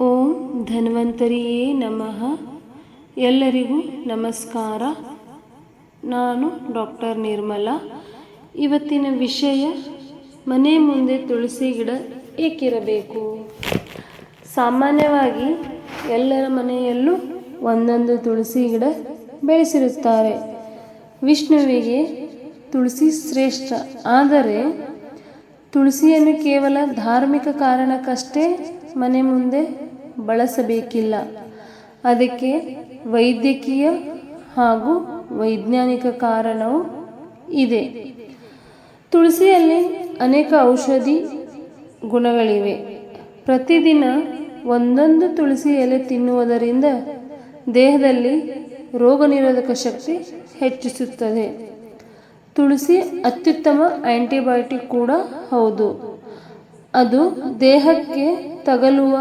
ಓಂ ಧನ್ವಂತರಿಯೇ ನಮಃ. ಎಲ್ಲರಿಗೂ ನಮಸ್ಕಾರ. ನಾನು ಡಾಕ್ಟರ್ ನಿರ್ಮಲಾ. ಇವತ್ತಿನ ವಿಷಯ, ಮನೆ ಮುಂದೆ ತುಳಸಿ ಗಿಡ ಏಕಿರಬೇಕು? ಸಾಮಾನ್ಯವಾಗಿ ಎಲ್ಲರ ಮನೆಯಲ್ಲೂ ಒಂದೊಂದು ತುಳಸಿ ಗಿಡ ಬೆಳೆಸಿರುತ್ತಾರೆ. ವಿಷ್ಣುವಿಗೆ ತುಳಸಿ ಶ್ರೇಷ್ಠ. ಆದರೆ, ತುಳಸಿಯನ್ನು ಕೇವಲ ಧಾರ್ಮಿಕ ಕಾರಣಕ್ಕಷ್ಟೇ ಮನೆ ಮುಂದೆ ಬಳಸಬೇಕಿಲ್ಲ. ಅದಕ್ಕೆ ವೈದ್ಯಕೀಯ ಹಾಗೂ ವೈಜ್ಞಾನಿಕ ಕಾರಣವು ಇದೆ. ತುಳಸಿಯಲ್ಲಿ ಅನೇಕ ಔಷಧಿ ಗುಣಗಳಿವೆ. ಪ್ರತಿದಿನ ಒಂದೊಂದು ತುಳಸಿ ಎಲೆ ತಿನ್ನುವುದರಿಂದ ದೇಹದಲ್ಲಿ ರೋಗ ನಿರೋಧಕ ಶಕ್ತಿ ಹೆಚ್ಚಿಸುತ್ತದೆ. ತುಳಸಿ ಅತ್ಯುತ್ತಮ ಆ್ಯಂಟಿಬಯೋಟಿಕ್ ಕೂಡ ಹೌದು. ಅದು ದೇಹಕ್ಕೆ ತಗಲುವ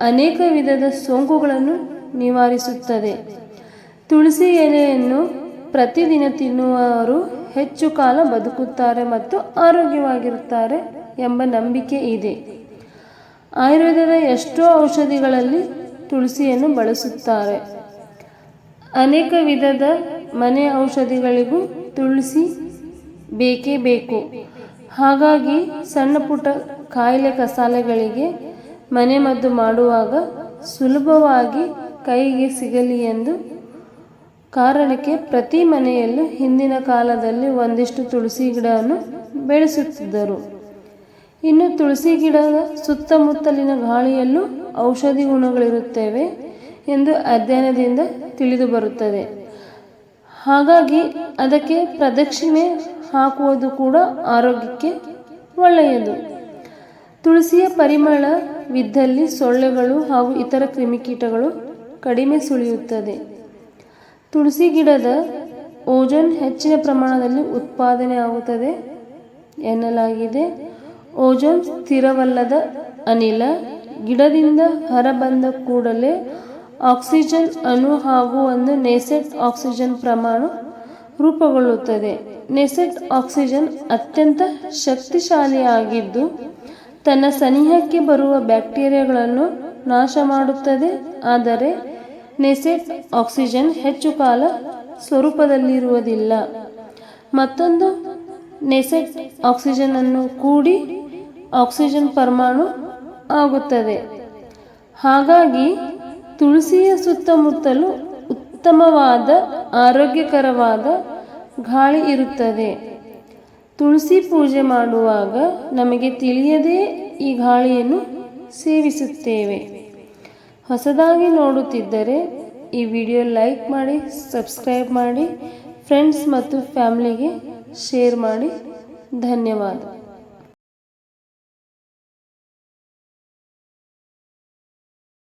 ಅನೇಕ ವಿಧದ ಸೋಂಕುಗಳನ್ನು ನಿವಾರಿಸುತ್ತದೆ. ತುಳಸಿ ಎಲೆಯನ್ನು ಪ್ರತಿದಿನ ತಿನ್ನುವವರು ಹೆಚ್ಚು ಕಾಲ ಬದುಕುತ್ತಾರೆ ಮತ್ತು ಆರೋಗ್ಯವಾಗಿರುತ್ತಾರೆ ಎಂಬ ನಂಬಿಕೆ ಇದೆ. ಆಯುರ್ವೇದದ ಎಷ್ಟೋ ಔಷಧಿಗಳಲ್ಲಿ ತುಳಸಿಯನ್ನು ಬಳಸುತ್ತಾರೆ. ಅನೇಕ ವಿಧದ ಮನೆ ಔಷಧಿಗಳಿಗೂ ತುಳಸಿ ಬೇಕೇ ಬೇಕು. ಹಾಗಾಗಿ ಸಣ್ಣ ಪುಟ್ಟ ಕಾಯಿಲೆ ಕಸಾಲೆಗಳಿಗೆ ಮನೆಮದ್ದು ಮಾಡುವಾಗ ಸುಲಭವಾಗಿ ಕೈಗೆ ಸಿಗಲಿ ಎಂದು ಕಾರಣಕ್ಕೆ ಪ್ರತಿ ಮನೆಯಲ್ಲೂ ಹಿಂದಿನ ಕಾಲದಲ್ಲಿ ಒಂದಿಷ್ಟು ತುಳಸಿ ಗಿಡವನ್ನು ಬೆಳೆಸುತ್ತಿದ್ದರು. ಇನ್ನು ತುಳಸಿ ಗಿಡದ ಸುತ್ತಮುತ್ತಲಿನ ಗಾಳಿಯಲ್ಲೂ ಔಷಧಿ ಗುಣಗಳಿರುತ್ತವೆ ಎಂದು ಅಧ್ಯಯನದಿಂದ ತಿಳಿದು ಬರುತ್ತದೆ. ಹಾಗಾಗಿ ಅದಕ್ಕೆ ಪ್ರದಕ್ಷಿಣೆ ಹಾಕುವುದು ಕೂಡ ಆರೋಗ್ಯಕ್ಕೆ ಒಳ್ಳೆಯದು. ತುಳಸಿಯ ಪರಿಮಳವಿದ್ದಲ್ಲಿ ಸೊಳ್ಳೆಗಳು ಹಾಗೂ ಇತರ ಕ್ರಿಮಿಕೀಟಗಳು ಕಡಿಮೆ ಸುಳಿಯುತ್ತದೆ. ತುಳಸಿ ಗಿಡದ ಓಜೋನ್ ಹೆಚ್ಚಿನ ಪ್ರಮಾಣದಲ್ಲಿ ಉತ್ಪಾದನೆ ಆಗುತ್ತದೆ ಎನ್ನಲಾಗಿದೆ. ಓಜೋನ್ ಸ್ಥಿರವಲ್ಲದ ಅನಿಲ ಗಿಡದಿಂದ ಹೊರಬಂದ ಕೂಡಲೇ ಆಕ್ಸಿಜನ್ ಅಣು ಹಾಗೂ ಒಂದು ನೆಸೆಟ್ ಆಕ್ಸಿಜನ್ ಪ್ರಮಾಣ ರೂಪುಗೊಳ್ಳುತ್ತದೆ. ನೆಸೆಟ್ ಆಕ್ಸಿಜನ್ ಅತ್ಯಂತ ಶಕ್ತಿಶಾಲಿಯಾಗಿದ್ದು ತನ್ನ ಸನಿಹಕ್ಕೆ ಬರುವ ಬ್ಯಾಕ್ಟೀರಿಯಾಗಳನ್ನು ನಾಶ ಮಾಡುತ್ತದೆ ಆದರೆ ನೆಸೆಟ್ ಆಕ್ಸಿಜನ್ ಹೆಚ್ಚು ಕಾಲ ಸ್ವರೂಪದಲ್ಲಿರುವುದಿಲ್ಲ. ಮತ್ತೊಂದು, ನೆಸೆಟ್ ಆಕ್ಸಿಜನ್ ಅನ್ನು ಕೂಡಿ ಆಕ್ಸಿಜನ್ ಪರಮಾಣು ಆಗುತ್ತದೆ. ಹಾಗಾಗಿ ತುಳಸಿಯ ಸುತ್ತಮುತ್ತಲು ಉತ್ತಮವಾದ, ಆರೋಗ್ಯಕರವಾದ ಗಾಳಿ ಇರುತ್ತದೆ. ತುಳಸಿ ಪೂಜೆ ಮಾಡುವಾಗ ನಮಗೆ ತಿಳಿಯದೇ ಈ ಗಾಳಿಯನ್ನು ಸೇವಿಸುತ್ತೇವೆ. ಹೊಸದಾಗಿ ನೋಡುತ್ತಿದ್ದರೆ ಈ ವಿಡಿಯೋ ಲೈಕ್ ಮಾಡಿ, ಸಬ್ಸ್ಕ್ರೈಬ್ ಮಾಡಿ ಫ್ರೆಂಡ್ಸ್ ಮತ್ತು ಫ್ಯಾಮಿಲಿಗೆ ಶೇರ್ ಮಾಡಿ. ಧನ್ಯವಾದ.